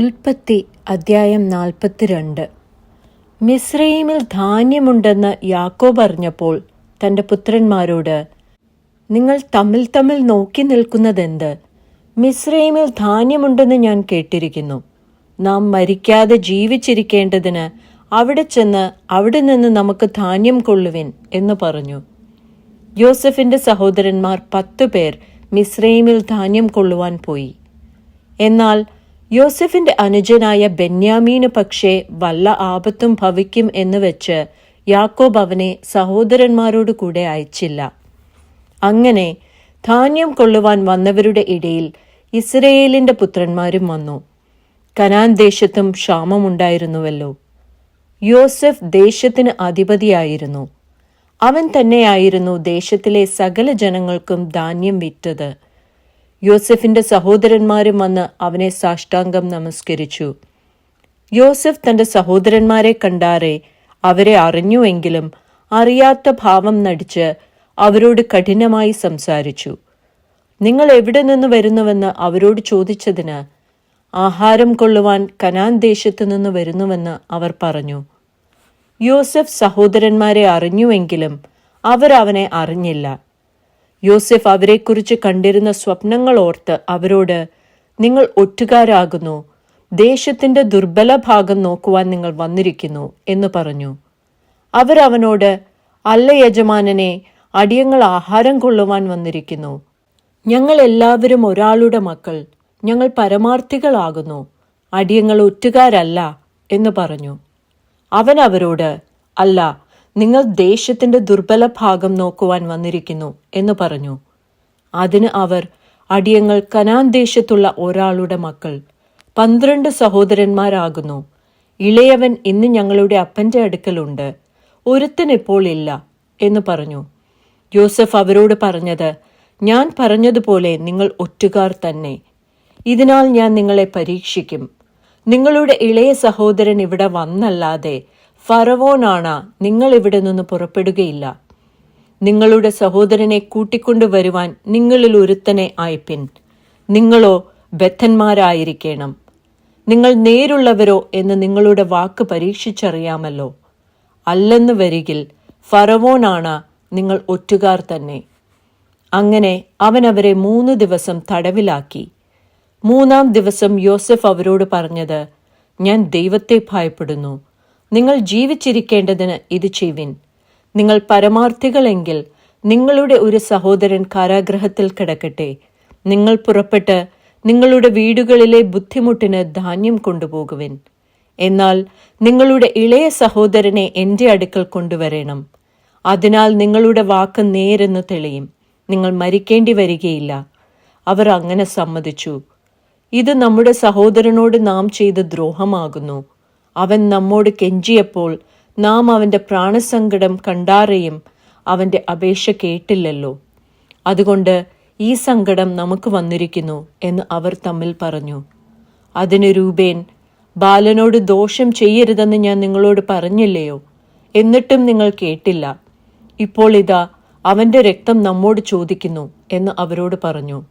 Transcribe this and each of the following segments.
ഉൽപ്പത്തി അദ്ധ്യായം നാൽപ്പത്തിരണ്ട്. മിസ്രൈമിൽ ധാന്യമുണ്ടെന്ന് യാക്കോബ് അറിഞ്ഞപ്പോൾ തന്റെ പുത്രന്മാരോട് നിങ്ങൾ തമ്മിൽ തമ്മിൽ നോക്കി നിൽക്കുന്നതെന്ത്? മിസ്രൈമിൽ ധാന്യമുണ്ടെന്ന് ഞാൻ കേട്ടിരിക്കുന്നു. നാം മരിക്കാതെ ജീവിച്ചിരിക്കേണ്ടതിന് അവിടെ ചെന്ന് അവിടെ നിന്ന് നമുക്ക് ധാന്യം കൊള്ളുവിൻ എന്ന് പറഞ്ഞു. യോസഫിന്റെ സഹോദരന്മാർ പത്തു പേർ മിസ്രൈമിൽ ധാന്യം കൊള്ളുവാൻ പോയി. എന്നാൽ യോസഫിന്റെ അനുജനായ ബെന്യാമീന് പക്ഷേ വല്ല ആപത്തും ഭവിക്കും എന്ന് വെച്ച് യാക്കോബ് അവനെ സഹോദരന്മാരോട് കൂടെ അയച്ചില്ല. അങ്ങനെ ധാന്യം കൊള്ളുവാൻ വന്നവരുടെ ഇടയിൽ ഇസ്രയേലിന്റെ പുത്രന്മാരും വന്നു. കനാൻ ദേശത്തും ക്ഷാമമുണ്ടായിരുന്നുവല്ലോ യോസഫ് ദേശത്തിന് അധിപതിയായിരുന്നു. അവൻ തന്നെയായിരുന്നു ദേശത്തിലെ സകല ജനങ്ങൾക്കും ധാന്യം വിറ്റത്. യോസഫിന്റെ സഹോദരന്മാരും വന്ന് അവനെ സാഷ്ടാംഗം നമസ്കരിച്ചു. യോസഫ് തന്റെ സഹോദരന്മാരെ കണ്ടാറെ അവരെ അറിഞ്ഞുവെങ്കിലും അറിയാത്ത ഭാവം നടിച്ച് അവരോട് കഠിനമായി സംസാരിച്ചു. നിങ്ങൾ എവിടെ നിന്ന് വരുന്നുവെന്ന് അവരോട് ചോദിച്ചതിന് ആഹാരം കൊള്ളുവാൻ കനാൻ ദേശത്തു നിന്ന് വരുന്നുവെന്ന് അവർ പറഞ്ഞു. യോസഫ് സഹോദരന്മാരെ അറിഞ്ഞുവെങ്കിലും അവർ അവനെ അറിഞ്ഞില്ല. യോസെഫ് അവരെക്കുറിച്ച് കണ്ടിരുന്ന സ്വപ്നങ്ങൾ ഓർത്ത് അവരോട് നിങ്ങൾ ഒറ്റുകാരാകുന്നു. ദേശത്തിന്റെ ദുർബല ഭാഗം നോക്കുവാൻ നിങ്ങൾ വന്നിരിക്കുന്നു എന്ന് പറഞ്ഞു. അവർ അവനോട് അല്ല യജമാനനെ അടിയങ്ങൾ ആഹാരം കൊള്ളുവാൻ വന്നിരിക്കുന്നു. ഞങ്ങൾ എല്ലാവരും ഒരാളുടെ മക്കൾ. ഞങ്ങൾ പരമാർത്ഥികളാകുന്നു. അടിയങ്ങൾ ഒറ്റുകാരല്ല എന്ന് പറഞ്ഞു. അവൻ അവരോട് അല്ല നിങ്ങൾ ദേശത്തിന്റെ ദുർബല ഭാഗം നോക്കുവാൻ വന്നിരിക്കുന്നു എന്ന് പറഞ്ഞു. അതിന് അവർ അടിയങ്ങൾ കനാൻ ദേശത്തുള്ള ഒരാളുടെ മക്കൾ പന്ത്രണ്ട് സഹോദരന്മാരാകുന്നു. ഇളയവൻ ഇന്ന് ഞങ്ങളുടെ അപ്പന്റെ അടുക്കലുണ്ട്. ഒരുത്തനിപ്പോൾ ഇല്ല എന്ന് പറഞ്ഞു. യോസഫ് അവരോട് പറഞ്ഞത് ഞാൻ പറഞ്ഞതുപോലെ നിങ്ങൾ ഒറ്റുകാർ തന്നെ. ഇതിനാൽ ഞാൻ നിങ്ങളെ പരീക്ഷിക്കും. നിങ്ങളുടെ ഇളയ സഹോദരൻ ഇവിടെ വന്നല്ലാതെ ഫറവോനാണ് നിങ്ങൾ ഇവിടെ നിന്ന് പുറപ്പെടുകയില്ല. നിങ്ങളുടെ സഹോദരനെ കൂട്ടിക്കൊണ്ടുവരുവാൻ നിങ്ങളിൽ ഒരുത്തനെ അയപ്പിൻ നിങ്ങളോ ബദ്ധന്മാരായിരിക്കണം. നിങ്ങൾ നേരുള്ളവരോ എന്ന് നിങ്ങളുടെ വാക്ക് പരീക്ഷിച്ചറിയാമല്ലോ. അല്ലെന്ന് വരികിൽ ഫറവോനാണ് നിങ്ങൾ ഒറ്റുകാർ തന്നെ. അങ്ങനെ അവൻ അവരെ മൂന്ന് ദിവസം തടവിലാക്കി. മൂന്നാം ദിവസം യോസഫ് അവരോട് പറഞ്ഞത് ഞാൻ ദൈവത്തെ ഭയപ്പെടുന്നു. നിങ്ങൾ ജീവിച്ചിരിക്കേണ്ടതിന് ഇത് ചെയ്യുവിൻ. നിങ്ങൾ പരമാർത്ഥികളെങ്കിൽ നിങ്ങളുടെ ഒരു സഹോദരൻ കാരാഗ്രഹത്തിൽ കിടക്കട്ടെ. നിങ്ങൾ പുറപ്പെട്ട് നിങ്ങളുടെ വീടുകളിലെ ബുദ്ധിമുട്ടിന് ധാന്യം കൊണ്ടുപോകുവിൻ. എന്നാൽ നിങ്ങളുടെ ഇളയ സഹോദരനെ എന്റെ അടുക്കൽ കൊണ്ടുവരണം. അതിനാൽ നിങ്ങളുടെ വാക്ക് നേരെന്ന് തെളിയും. നിങ്ങൾ മരിക്കേണ്ടി വരികയില്ല. അവർ അങ്ങനെ സമ്മതിച്ചു. ഇത് നമ്മുടെ സഹോദരനോട് നാം ചെയ്ത ദ്രോഹമാകുന്നു. അവൻ നമ്മോട് കെഞ്ചിയപ്പോൾ നാം അവന്റെ പ്രാണസങ്കടം കണ്ടാറേയും അവന്റെ അപേക്ഷ കേട്ടില്ലല്ലോ. അതുകൊണ്ട് ഈ സങ്കടം നമുക്ക് വന്നിരിക്കുന്നു എന്ന് അവർ തമ്മിൽ പറഞ്ഞു. അതിന് രൂപേൻ ബാലനോട് ദോഷം ചെയ്യരുതെന്ന് ഞാൻ നിങ്ങളോട് പറഞ്ഞില്ലയോ? എന്നിട്ടും നിങ്ങൾ കേട്ടില്ല. ഇപ്പോൾ ഇതാ അവന്റെ രക്തം നമ്മോട് ചോദിക്കുന്നു എന്ന് അവരോട് പറഞ്ഞു.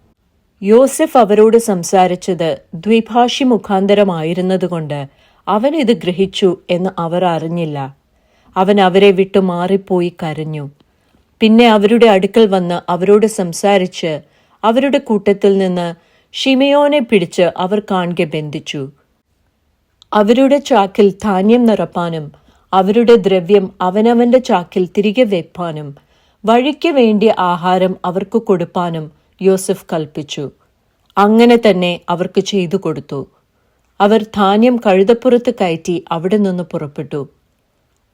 യോസെഫ് അവരോട് സംസാരിച്ചത് ദ്വിഭാഷി മുഖാന്തരമായിരുന്നതുകൊണ്ട് അവൻ ഇത് ഗ്രഹിച്ചു എന്ന് അവർ അറിഞ്ഞില്ല. അവൻ അവരെ വിട്ടു മാറിപ്പോയി കരഞ്ഞു. പിന്നെ അവരുടെ അടുക്കൽ വന്ന് അവരോട് സംസാരിച്ച് അവരുടെ കൂട്ടത്തിൽ നിന്ന് ഷിമയോനെ പിടിച്ച് അവർ കാണുക ബന്ധിച്ചു. അവരുടെ ചാക്കിൽ ധാന്യം നിറപ്പാനും അവരുടെ ദ്രവ്യം അവനവന്റെ ചാക്കിൽ തിരികെ വെപ്പാനും വഴിക്ക് വേണ്ടിയ ആഹാരം അവർക്ക് കൊടുപ്പാനും യോസഫ് കൽപ്പിച്ചു. അങ്ങനെ തന്നെ അവർക്ക് ചെയ്തു കൊടുത്തു. അവർ ധാന്യം കഴുതപ്പുറത്ത് കയറ്റി അവിടെ നിന്ന് പുറപ്പെട്ടു.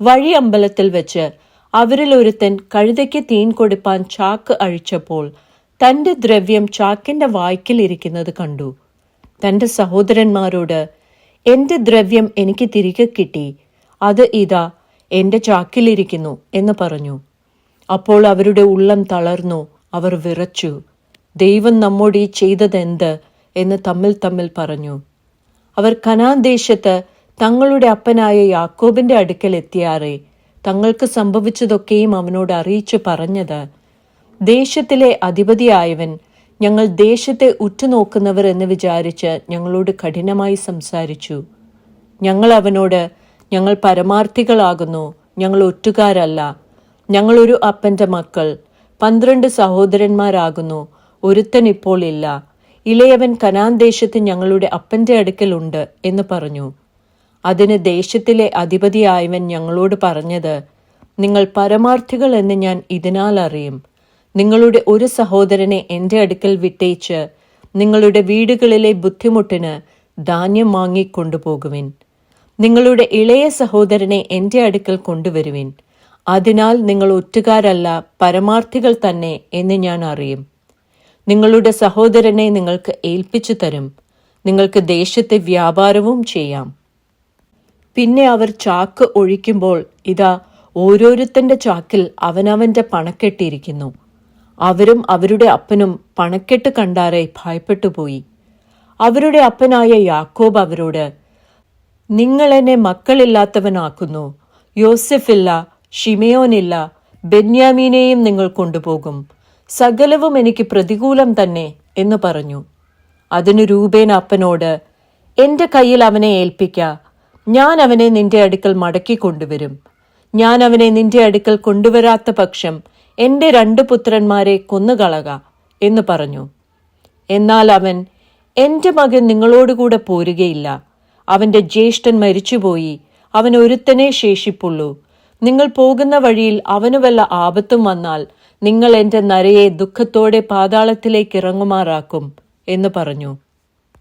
വഴി അമ്പലത്തിൽ വെച്ച് അവരിൽ ഒരുത്തൻ കഴുതയ്ക്ക് തീൻ കൊടുപ്പാൻ ചാക്ക് അഴിച്ചപ്പോൾ തന്റെ ദ്രവ്യം ചാക്കിന്റെ വായ്ക്കലിരിക്കുന്നത് കണ്ടു. തന്റെ സഹോദരന്മാരോട് എന്റെ ദ്രവ്യം എനിക്ക് തിരികെ കിട്ടി. അത് ഇതാ എന്റെ ചാക്കിലിരിക്കുന്നു എന്ന് പറഞ്ഞു. അപ്പോൾ അവരുടെ ഉള്ളം തളർന്നു അവർ വിറച്ചു. ദൈവം നമ്മോട് ചെയ്തതെന്ത്? എന്ന് തമ്മിൽ തമ്മിൽ പറഞ്ഞു. അവർ കനാൻ ദേശത്ത് തങ്ങളുടെ അപ്പനായ യാക്കോബിന്റെ അടുക്കൽ എത്തിയാറെ. തങ്ങൾക്ക് സംഭവിച്ചതൊക്കെയും അവനോട് അറിയിച്ചു പറഞ്ഞത് ദേശത്തിലെ അധിപതിയായവൻ ഞങ്ങൾ ദേശത്തെ ഉറ്റുനോക്കുന്നവർ എന്ന് വിചാരിച്ച് ഞങ്ങളോട് കഠിനമായി സംസാരിച്ചു. ഞങ്ങൾ അവനോട് ഞങ്ങൾ പരമാർത്ഥികളാകുന്നു ഞങ്ങൾ ഒറ്റുകാരല്ല ഞങ്ങളൊരു അപ്പന്റെ മക്കൾ പന്ത്രണ്ട് സഹോദരന്മാരാകുന്നു ഒരുത്തൻ ഇപ്പോൾ ഇല്ല ഇളയവൻ കനാൻ ദേശത്ത് ഞങ്ങളുടെ അപ്പന്റെ അടുക്കലുണ്ട് എന്ന് പറഞ്ഞു. അതിന് ദേശത്തിലെ അധിപതിയായവൻ ഞങ്ങളോട് പറഞ്ഞത് നിങ്ങൾ പരമാർത്ഥികൾ എന്ന് ഞാൻ ഇതിനാൽ അറിയും. നിങ്ങളുടെ ഒരു സഹോദരനെ എന്റെ അടുക്കൽ വിട്ടേച്ച് നിങ്ങളുടെ വീടുകളിലെ ബുദ്ധിമുട്ടിന് ധാന്യം വാങ്ങിക്കൊണ്ടുപോകുവിൻ നിങ്ങളുടെ ഇളയ സഹോദരനെ എന്റെ അടുക്കൽ കൊണ്ടുവരുവിൻ. അതിനാൽ നിങ്ങൾ ഒറ്റുകാരല്ല പരമാർത്ഥികൾ തന്നെ എന്ന് ഞാൻ അറിയും. നിങ്ങളുടെ സഹോദരനെ നിങ്ങൾക്ക് ഏൽപ്പിച്ചു തരും. നിങ്ങൾക്ക് ദേശത്തെ വ്യാപാരവും ചെയ്യാം. പിന്നെ അവർ ചാക്ക് ഒഴിക്കുമ്പോൾ ഇതാ ഓരോരുത്തന്റെ ചാക്കിൽ അവനവന്റെ പണക്കെട്ടിരിക്കുന്നു. അവരും അവരുടെ അപ്പനും പണക്കെട്ട് കണ്ടാറെ ഭയപ്പെട്ടുപോയി. അവരുടെ അപ്പനായ യാക്കോബ് അവരോട് നിങ്ങൾ എന്നെ മക്കളില്ലാത്തവനാക്കുന്നു. യോസെഫില്ല ഷിമയോനില്ല ബെന്യാമീനെയും നിങ്ങൾ കൊണ്ടുപോകും. സകലവും എനിക്ക് പ്രതികൂലം തന്നെ എന്ന് പറഞ്ഞു. അതിനു രൂപേൻ അപ്പനോട് എന്റെ കയ്യിൽ അവനെ ഏൽപ്പിക്ക. ഞാൻ അവനെ നിന്റെ അടുക്കൽ മടക്കി കൊണ്ടുവരും. ഞാൻ അവനെ നിന്റെ അടുക്കൽ കൊണ്ടുവരാത്ത പക്ഷം എന്റെ രണ്ട് പുത്രന്മാരെ കൊന്നുകളക എന്ന് പറഞ്ഞു. എന്നാൽ അവൻ എന്റെ മകൻ നിങ്ങളോടുകൂടെ പോരുകയില്ല. അവന്റെ ജ്യേഷ്ഠൻ മരിച്ചുപോയി. അവൻ ഒരുത്തനെ ശേഷിപ്പുള്ളൂ. നിങ്ങൾ പോകുന്ന വഴിയിൽ അവനു വല്ല ആപത്തും വന്നാൽ നിങ്ങൾ എന്റെ നരയെ ദുഃഖത്തോടെ പാതാളത്തിലേക്ക് ഇറങ്ങുമാറാക്കും എന്ന് പറഞ്ഞു.